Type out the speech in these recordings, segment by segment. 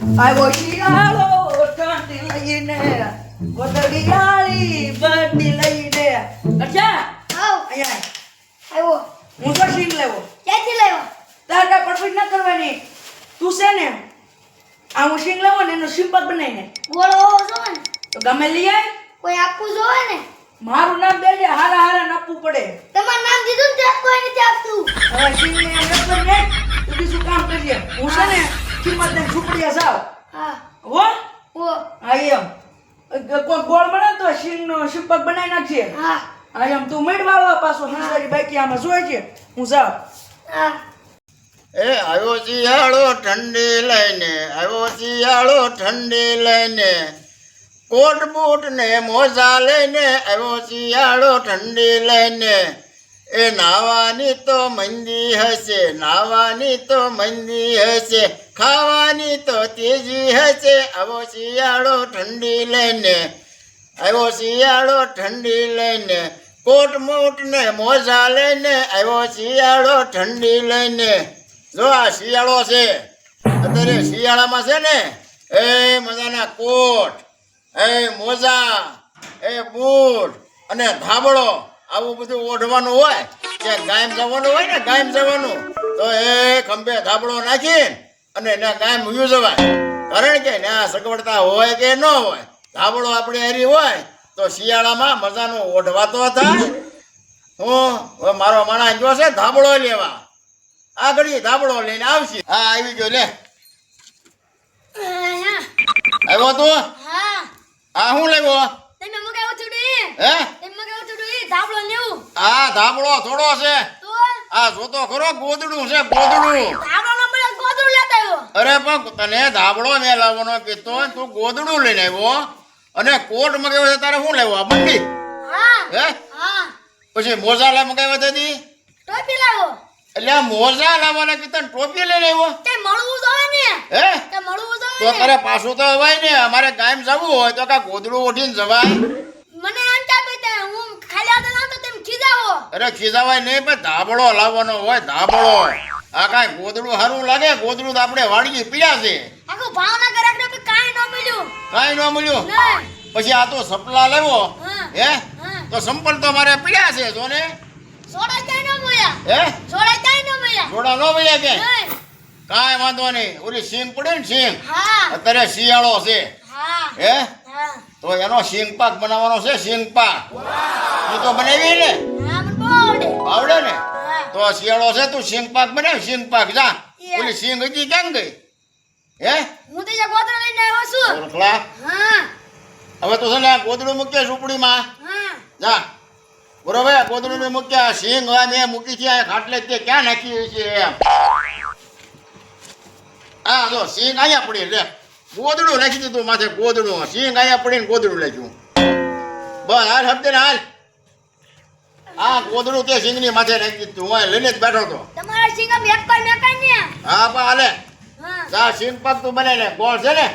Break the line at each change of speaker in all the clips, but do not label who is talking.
આવ્યો શિયાળો ઠંડી લઈને ગોદડિયાળી બધી લઈને. અચ્છા
આવ
અહીંયા
આવ્યો
હું તો શીંગ લેવો.
ક્યાંથી લાવ્યો
તાર કાંઈ પડફીટ ન કરવાની. તું છે ને આ હું શીંગ લેવો ને એનો સિંપલ બનાવીને.
ગોળો હોવો જોવે ને.
તો ગમે લઈ આય.
કોઈ આપવું જોવે ને?
મારું નામ દેજે હારા હારા નાખવું પડે.
તમારું નામ દીધું ને ત્યાં કોઈ નથી આપતું.
હવે શીંગ ને એમ ને તું બીજું કામ કરજે હું છે ને કિંમત ને જાવ
હા.
હો?
ઓ
હા એમ. કોઈ ગોળ બને તો શીંગ નો શિપક બનાવી નાખજે.
હા.
હા એમ તું મેડ વાળવા પાછો હંસારી બાકી આમાં જોઈ છે. હું
જાવ
એ આવ્યો શિયાળો ઠંડી લઈને આવ્યો શિયાળો ઠંડી લઈને. કોટ બૂટ ને મોજા લઈને આવ્યો શિયાળો ઠંડી લઈને. એ નાવાની તો મંદી હશે, નાવાની તો મંદી હશે, ખાવાની તો તેજી હશે. આવો શિયાળો ઠંડી લઈને આવ્યો શિયાળો ઠંડી લઈને, કોટ મૂટ ને મોજા લઈને આવ્યો શિયાળો ઠંડી લઈને. જો આ શિયાળો છે, અત્યારે શિયાળામાં છે ને, એ મજાના કોટ, એ મોજા, એ બૂટ અને ધાબળો આવું બધું ઓઢવાનું હોય કે ગાયમ જવાનું હોય ને ગાયમ જવાનું તો એ ખંભે ધાબળો નાખી અને એના ગાયમ ઉયું જવાય. કારણ કે ના સગવડતા હોય કે ન હોય ધાબળો આપણે હેરી હોય તો શિયાળામાં મજાનું ઓઢવા તો થાય હું હવે મારો માણસ જો છે ધાબળો લેવા. આગળ ધાબળો લઈને આવશે. હા આવી ગયો લે. આવ્યો તું?
હા.
આ શું લેવો? હે?
ધાબળો નેવું.
આ ધાબળો થોડો છે.
તો
આ જોતો ખરો ગોદડું છે ગોદડું.
ધાબળો ન મળે ગોદડું લેતા આવ્યો.
અરે પણ તને ધાબળો મેં લાવવાનો કીધો ને તું ગોદડું લઈને આવ્યો અને કોટ મગાવ્યો છે તારે શું લેવો આ બંડી?
હા.
હે?
હા.
પછી મોજા મગાવ્યા હતી?
ટોપી લાવો
એટલે મોજા લાવવાના કીધા ને ટોપી લઈને આવ્યો?
તે મળવું જોવે ને.
હે?
તે મળવું
તો
જોવે ને.
તારે પાછું તો અવાય ને અમારે ગામ જવું હોય તો કા ગોદડું ઓઢીને જવાય
મને એમ ચાપે તે હું ખાલી હાથે ના તો તેમ ખીજાવો
અરે ખીજાવાય નહીં પણ ધાબળો લાવવાનો હોય ધાબળો આ કાંઈ ગોદડું સારું લાગે? ગોદડું તો આપણે વાળીએ પીડ્યા છે.
આખું ભાવનગર આપણે કાંઈ ન મળ્યું.
કાંઈ ન મળ્યું? પછી આ તો સપલા લેવો.
હે
તો સંપલ તો મારે પીડ્યા છે જો ને
સોડા ક્યાંય ન મળ્યા?
હે?
સોડા ક્યાંય ન મળ્યા?
ન મળ્યા કે? કાંઈ વાંધો નહીં. ઓલી સિંગ પડે ને સિંગ અત્યારે શિયાળો છે.
હે.
તો એનો સિંગ પાક બનાવવાનો છે સિંગ પાક. એ તો બનાવી ને?
આવડે
ને? તો શિયાળો છે તું સિંગ પાક બનાવ સિંગ પાક જા. ઓલી સિંગ હજી કેમ ગઈ? હે?
હું તો ગોદડો લઈને આવ્યો છું.
ઓળખલા?
હા.
હવે તો છે ને ગોદડું મૂકીએ ઝૂંપડીમાં.
હા.
જા. બરોબર ગોદડું મેં મૂક્યા. સિંગ હવે મેં મૂકી છે આ ખાટલે તે ક્યાં નાખી છે એમ. હા જો સિંગ અહીંયા પડી લે. ગોદડું નાખી દીધું માથે ગોદડું. સિંગ અહીંયા પડીને ગોદડું નાખ્યું. બસ હાલ હપ્તે ને હાલ. હા ગોદડું તે સિંગની માથે નાખી દીધું. હું લઈને જ બેઠો હતો.
તમારા સિંગમ એક કોઈ મેકાય ને?
હા પણ હાલે.
હા.
સિંગ પર તું બને ને ગોળ છે ને?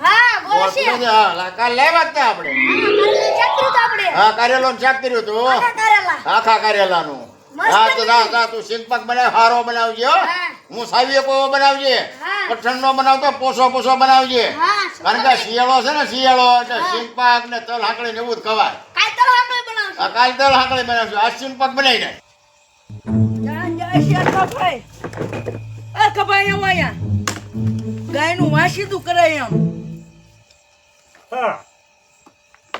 હા
ગોળ
છે.
હા. કાલ લેવા જ આપણે.
હા કારેલા ચેક કર્યું તું આખા કારેલા.
આખા હા તો જા. જા તું સિંગ પાક બનાવ હારો બનાવજે હો.
હું.
સાવીએ કોવો બનાવજે. પઠણ નો બનાવતો પોસો પોસો બનાવજે. કારણ કે શિયાળો. છે ને શિયાળો એટલે. સિંગ પાક ને તલ હાંકળી ને એવું જ ખવાય.
કાઈ હાંકળી બનાવશું?
આ કાલ હાંકળી બનાવજો આ સિંગ બનાવી નાખ.
જય જય શ્રી કપાઈ એ કપાઈ આવો અહીંયા ગાયનું વાસીદું કરાય એમ.
હા.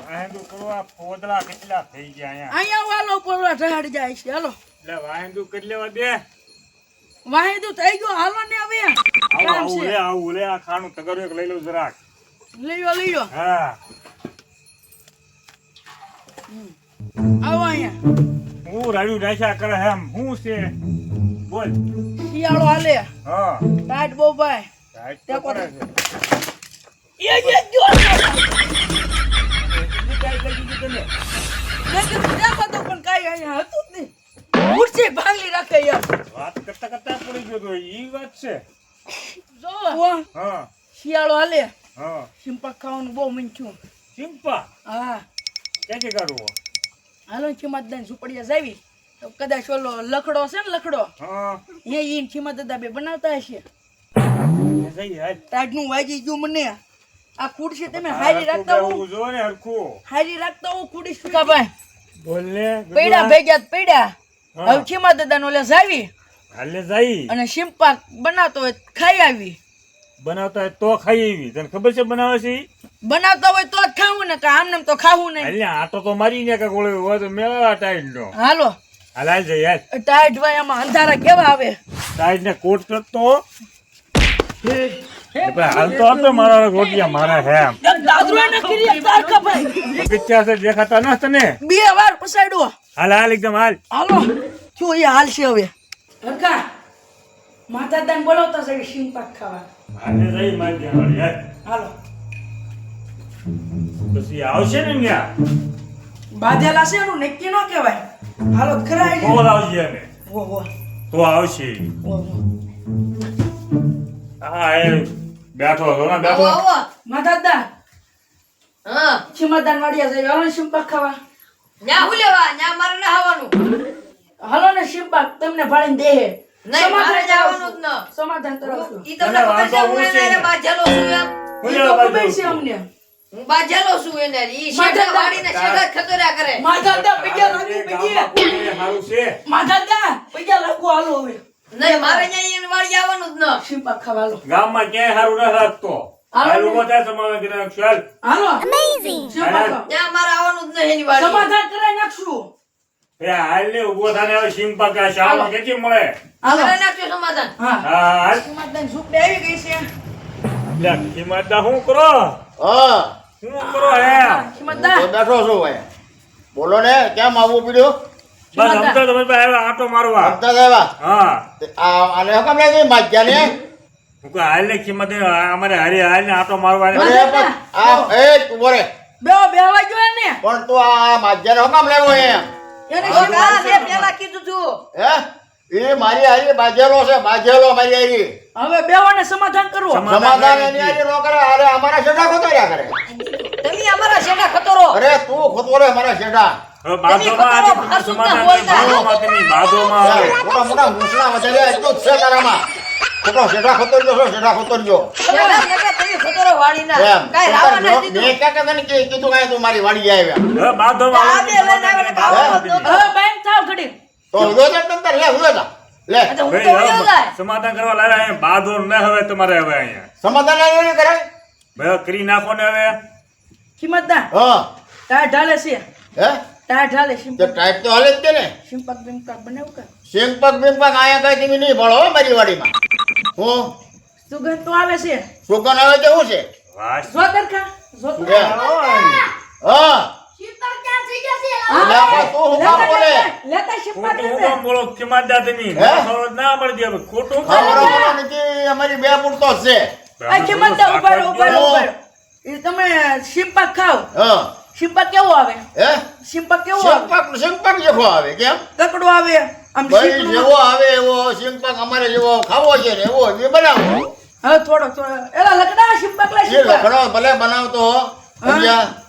વાહેંદુ કરવા પોદળા કેટલા થઈ ગયા અહીંયા?
અહીંયા વાલો પરવા ઢાળ જાય છે. હાલો.
એટલે વાહેંદુ કરી લેવા દે. આવું
થઈ ગયું. હાલો ને હવે.
આવું લે આવું લે. આ ખાનું તગરું એક લઈ લઉં જરાક.
લઈ લઈયો
હા.
આવો અહીંયા.
હું રાડ્યું નાખ્યા કરે એમ. હું છે? બોલ.
શિયાળો હાલે.
હા.
ટાઈટ બહુ ભાઈ
રાઈટ તો કરે છે.
એ જે જો.
ટાઈટ લાગી ગઈ તને
મેં કીધું દેખો તો પણ કાંઈ અહીંયા હતું જ નહીં. ખુરશી ભાંગલી રાખે યાર
વાત કરતા કરતા પડી ગયો તો ઈ વાત છે.
જો.
હા.
શિયાળો હાલે.
હા.
સિમ્પા ખાવાનું બહુ મન છું
સિમ્પા
હા.
ક્યાંથી કાઢવો?
હાલો ચીમા દાદા સુપડિયા જાવી. તો કદાચ ઓલો લખડો છે ને લખડો?
હા.
એ ઈ ચીમા દાદા બે બનાવતા હશે. તાજનું વાગી ગયું મને. આ ખુરશી તમે હારી રાખતા હો.
જો ને હરખું.
હારી રાખતા હો ખુડી સુકાભાઈ
બોલ ને
પેડા ભેગ્યા પેડા. હવે ચીમા દાદા નો લે જાવી.
હાલે જાઈ.
અને શિમ્પા બનાવતો હોય ખાઈ આવી.
બનાવતા હોય તો ખાઈ આવી. તને ખબર છે બનાવે છે?
બનાવતા હોય તો જ ખાવું ને કે આમને તો ખાવું નહીં.
એટલે ને આટો તો મારી ને કે કોળે હોય તો મેળવા ટાઈટ નો
હાલો.
હાલ હાલ જઈ
ટાઈટ ભાઈ આમાં અંધારા કેવા આવે?
ટાઈટ ને કોટ કરતો. હાલ તો મારા રોટિયા મારા હે
દાદરો ને કરી તારકા ભાઈ.
પિક્ચર છે દેખાતા ન તને
બે વાર પસાડ્યો
હાલ હાલ એકદમ હાલ.
હાલો. શું એ હાલ છે હવે? હરકા માતા દાન બોલાવતા છે સિંપાક ખાવા.
હાલે રહી વળી, હાલ.
હાલો
પછી આવશે ને ન્યા?
બાંધેલા છે એનું નક્કી ન કહેવાય. હાલો તો ખરા
તો
આઈ
લાવજે એને.
ઓ ઓ
તો આવશે. હા એ બેઠો છો ને બેઠો
આવો
માતા
હા.
ચિમદાન વાડિયા જઈ હાલો ને ખાવા.
ન્યા હું લેવા? ન્યા મારે ના આવવાનું.
હાલો ને સિંપાક તમને ભાળીને દેહે
નહીં મારે જવાનું જ ન.
સમાધાન કરાવજો
ઈ તમને ખબર છે હું એને એને બાજેલો છું એમ.
ઈ
તો ખબર છે અમને.
હું બાજેલો છું એને ઈ શેઠા
દા-
શેઠા ખતરા કરે.
માતા પૈયા લાગુ પૈયા
હારું છે.
માતા પૈયા લાગુ હાલો હવે.
નહીં મારે ન્યા એને વાળી આવવાનું જ ન.
સિંપાક ખાવા
ગામમાં ક્યાંય હારું ન રાખતો
હાલો
હાલ
ને.
ઊભો થાય તમારે ઘરે ચાલ.
હાલો. સિંપાક
હાલો.
મારે આવવાનું જ નહીં એની વાળી.
સમાધાન કરાઈ નાખશું.
એ હાલ ને ઊભો થાય ને હવે કે કેટલી મળે?
હાલો.
કરે નાખજો સમાધાન.
હા.
હા
સમાધાન ઝૂંપડી આવી ગઈ છે.
લે શું કરો?
હા.
શું કરો હે?
કિંમતદા
તો બેઠો છું ભાઈ. બોલો ને કેમ આવવું પડ્યું?
બસ સમજો તમે આવ્યા આટો મારવા.
હપ્તા આવ્યા?
હા.
આ આને હકમ લાગી માજ્યા ને?
હું કહું હાલ ને કિંમત અમારે હારી હાલ ને આટો મારવા
આ એ તું બોરે
બે બે વાગ્યો ને
પણ તું આ માજ્યાને હકમ લેવો એમ?
એને
પેલા કીધું તું.
હે? એ મારી હારી બાજેલો છે બાજેલો મારી હારી.
હવે બેવાને સમાધાન કરવો.
સમા-
સમાધાન એની હારી નો કરે અરે અમારા શેઠા ખોતર્યા કરે.
તમે અમારા શેઠા ખતરો.
અરે તું ખોતરે મારા શેઠા.
હવે બાજુમાં
તમે
આજે
ખતરો
સમાધાન
બોલતા.
બાજુમાં તમે બાજુમાં આવે.
મોટા મોટા મૂછના વધારે એટલું જ છે તારામાં. ખોટો શેઠા ખોતરજો છો શેઠા ખોતરજો
શેઠા શેઠા તમે ખતરો વાળી ના
એમ.
કાંઈ રાવણ
મેં
નથી દીધું
ક્યાં કહેતા ને કે કીધું કાંઈ તું મારી વાડી આવ્યા.
જ
તો લે તા લે.
હું તો વયો
સમાધાન કરવા લાવ્યા અહીં બાંધો ન હવે તમારે હવે અહીંયા.
સમાધાન કરાય?
ભાઈ કરી નાખો ને હવે.
કિંમતદા
હા.
ટાઢ ઢાલે છે.
હે?
ટાઢ ઢાલે
તો ટાઈપ તો હાલે જ છે ને.
સિંપક બિંપક બનાવું કે
આયા કઈ તમે નહીં ભળો હો મારી વાડીમાં. હું?
સુગંધ તો આવે છે.
સુગંધ આવે છે શું છે?
વાહ
જો દરખા જો
હા. અમારી બે પૂરતો છે.
તમે આવે? આવે?
જેવો આવે કેમ?
આવે.
જેવો આવે. એવો અમારે જેવો ખાવો છે ને એવો એ બનાવો.
હા થોડો થોડો. એલા લકડા લે
ભલે બનાવતો સમજ્યા?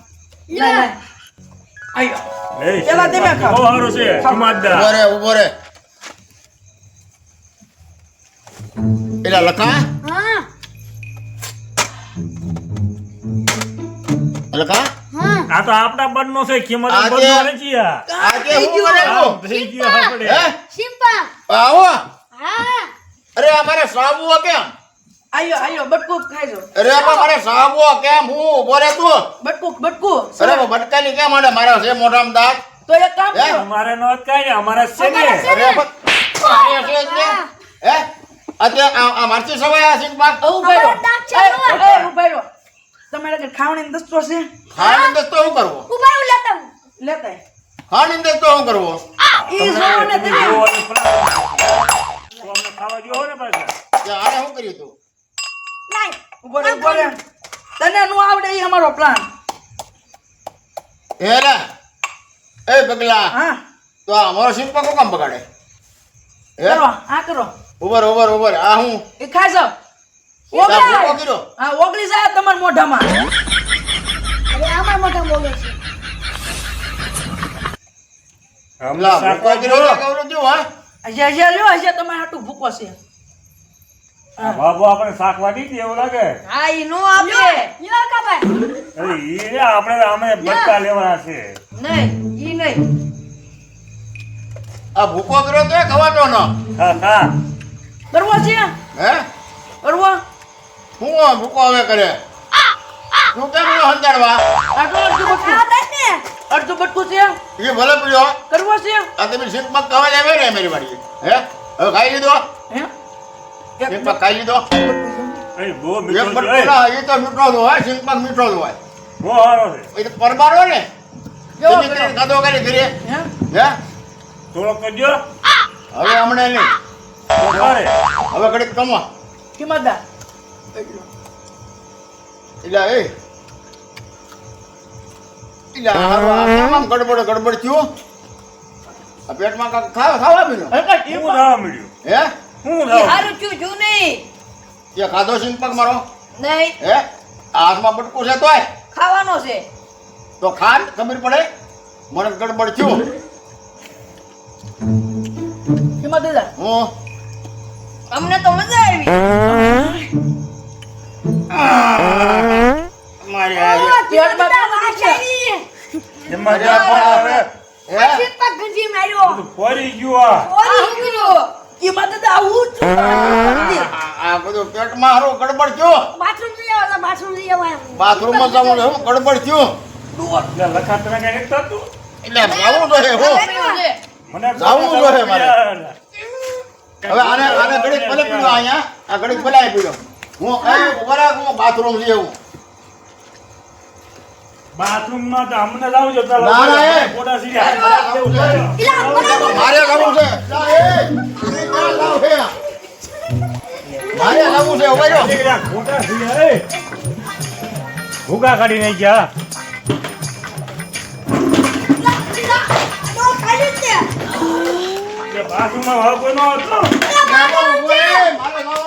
પેલા તમે ખાઓ.
બહુ સારું છે કિંમતદા
ઊભો રે ઊભો રે. એલા લખા?
હા.
લખા?
આ તો આપણા બંધનો છે કિંમત બંધનો નથી આ.
આજે હું કરે?
થઈ ગયો. આપણે
હે?
શિલ્પા
આવો?
હા.
અરે અમારે સાબુ કેમ?
આયો આયો બટકુક ખાઈ જો
અરે પણ મારે સાબો કેમ હું ઊભો રે તું?
બટકુક બટકું.
અરે બટકાની કેમ આડે? મારા છે મોઢામાં દાંત.
તો એક કામ
હે?
કરો.
અમારે નો કાઈ ને અમારે છે ને.
અરે પણ છે ને. હે? અત્યારે આ આ મારચી સવાય આ સિંગ
બાગ
ઓ દાંત છે
એ,
ને.
એ, તમારે કે ખાવણી દસ્તો છે
ખાવણી દસ્તો તો શું કરવો?
ઊભા લેતા હું.
લેતા ખાવણી
દસ્તો હું તો શું કરવો?
ઈ જોવો ને તમે.
જો ખાવા દ્યો ને પાછા.
કે આને શું કર્યું તું?
ઊભો રહે. તને નું આવડે ઈ અમારો પ્લાન
હે એ પગલા.
હા.
તો અમારો સિંગ પાક કામ બગાડે?
કરો આ કરો.
ઉભર ઉભર ઉભર આ હું?
એ ખાઈ જાઓ. ઓગળી હા ઓગળી જાય તમારા મોઢામાં.
અરે આમાં છે.
ભૂકો કર્યો? હા
હજી લ્યો હજી તમારે આટલું ભૂકો છે.
બાબુ આપણે શાક વાટી દે એવું લાગે?
હા ઈ નો આપે
યો કપાઈ
અરે ઈ આપણે આમે બટકા લેવાના છે.
નહીં ઈ નહીં.
આ ભૂકો કર્યો તો ખવાતો ન.
હા હા.
કરવો છે?
હે?
કરવો
હું આ ભૂકો હવે કરે? તું કેમ નો હંતાડવા
આટલો અડધું બટકું.
આ દસ ને.
અડધું બટકું છે?
એ ભલે પીડ્યો.
કરવો છે?
આ તમે પગ ખાવા આવે ને મારી વાડી હે? હવે ખાઈ લીધો?
હે?
લીધો.
એ બહુ મીઠો એ.
તો મીઠો જ હોય સિંગ મીઠો જ હોય.
બહુ સારો છે.
એ તો પરબારો ને. તમે કરીને ખાધો કરી ઘરે.
હે?
હે?
કરજો.
હવે હમણે નહીં. હવે ઘડીક કમા.
કિંમતદાર
એટલે એ. એટલે હારું આ કેમ આમ ગડબડ ગડબડ થયું. પેટમાં ખાવા
મળ્યું.
હે?
હું
ઈ હારું છું છું નહીં.
તે ખાધો છે પગ મારો?
નહીં.
હે? હાથમાં બટકું છે તોય?
ખાવાનો છે.
તો ખાન ખબર પડે? મને ગડબડ થયું.
કિંમતદાર
હું?
અમને તો મજા આવી.
મારી
આ
હારી.
બાબા આવી.
એમાં
અરે
પણ આવે.
હે?
ચિંતા ગંજી માર્યો.
ફરી ગયો આ.
આ કીધું તો આવું જ
આ બધું પેટમાં હારો ગડબડ થયો.
બાથરૂમ જઈ આવો બાથરૂમ જઈ આવો એમ.
બાથરૂમમાં જવાનું હું ગડબડ થયો?
એટલે લખા તને કઈ થતું.
એટલે જાવું તો હો. હું
મને
જાવું જોઈએ મારે. હવે આને આને ઘડીક ભલે પીડો અહીંયા. આ ઘડીક ભલે પીડો. હું કઈ બરાબર હું બાથરૂમ લઈ આવું.
બાથરૂમમાં તો અમને લાવું છો પેલા
ના, ના, એ.
ઇલા, બરાબર.
મારે લાવવું છે એ, એ ક્યાં લાવ છે? મારે લાવવું છે ઊભા રહ્યો.
આ ફોટા એ. ભૂકા કાઢી નઈ ગયા બાથરૂમમાં હવે કોઈ ન હતો
મારે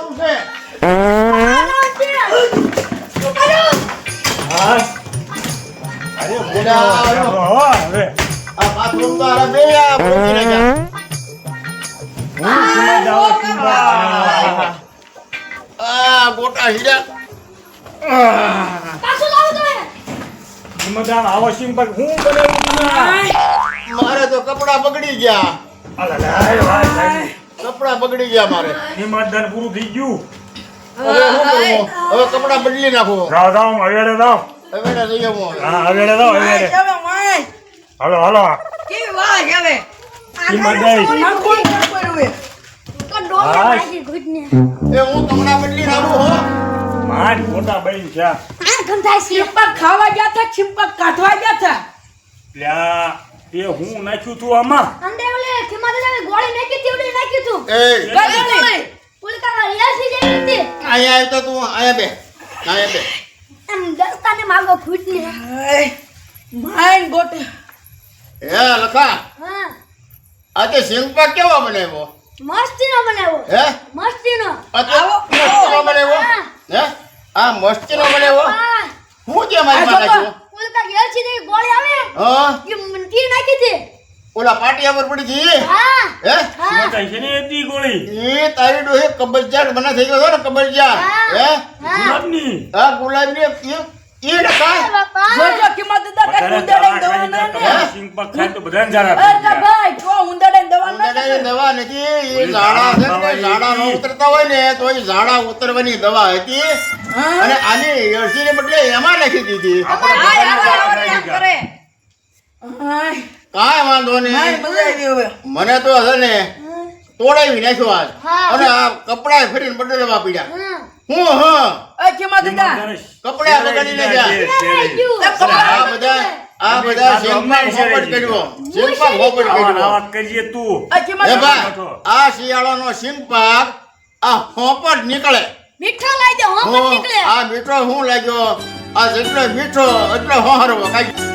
ગોટા હીરા
પાછું લાવો તમે.
મારે તો કપડા બગડી ગયા કપડા બગડી ગયા મારે
હિંમતદાન પૂરું થઈ ગયું
હવે કપડા બદલી નાખો
રાધામ
હવે ના જઈએ હું હવે.
હા
હવે વાય
હાલો હાલો.
કેવી વાહ હવે?
હિંમતદાન
આ કોણ કર્યું એ.
તો ડોલ
હા.
નાખી
એ હું તમને બદલી નાખું હો.
માર મોટા બહેન છે.
આ ગંધાય છે.
ચિંપક ખાવા ગયા હતા ચિંપક કાઢવા ગયા હતા?
લ્યા એ હું નાખ્યું તું આમાં?
અંદર ઓલે ખીમાદાદાએ ગોળી નાખી ઓલી નાખ્યું તું.
એ.
ગોળી
પુલકા કાકા રિયાસી જઈ હતી.
આયા તો તું આયા બે આયા બે.
એમ માંગો.
હાય, માઈન ગોટે.
હે લખા.
હા.
આ તે સિંગપાક કેવો બનાવ્યો?
મસ્તીનો બનાવ્યો.
હે?
મસ્તીનો.
આવો મસ્તીનો બનાવ્યો. હે? આ મસ્તીનો બનાવ્યો?
હું.
તે મારી માં નાખ્યો?
ઓલી ગેર છે જેવી ગોળી આવે,
હા?
કે મને નાખી છે.
ઓલા પાટિયા પર પડી ગઈ
હા.
હે.
મચાઈ છે ને એટી ગોળી?
એ તારી ડોહે કબજિયાત બના થઈ ગયો ને કબજિયાત હે.
હા.
ગુલાબની?
એ.
જોજો કિંમત દવા ના?
સિંગ ખાય તો બધાને
ભાઈ દવા ના
દવા નથી ઝાડા છે ને ઝાડા ન ઉતરતા હોય ને તો એ ઝાડા ઉતરવાની દવા હતી. અને આની એળસીને બદલે એમાં નાખી દીધી. કાંઈ વાંધો નહીં. મને તો હશે ને તોડાવી નાખ્યો આજ. અને આ કપડા ફરીને બદલવા પડ્યા.
હા.
હું. કપડા.
થઈ ગયું.
આ બધા આ બધા કર્યો. કર્યો.
કરીએ તું.
એ
હે ભાઈ આ શિયાળાનો શેમ્પાક આ હોપટ નીકળે.
મીઠો નીકળે
આ મીઠો હું લાગ્યો? આ જેટલો મીઠો એટલો હોહરવો. કાંઈ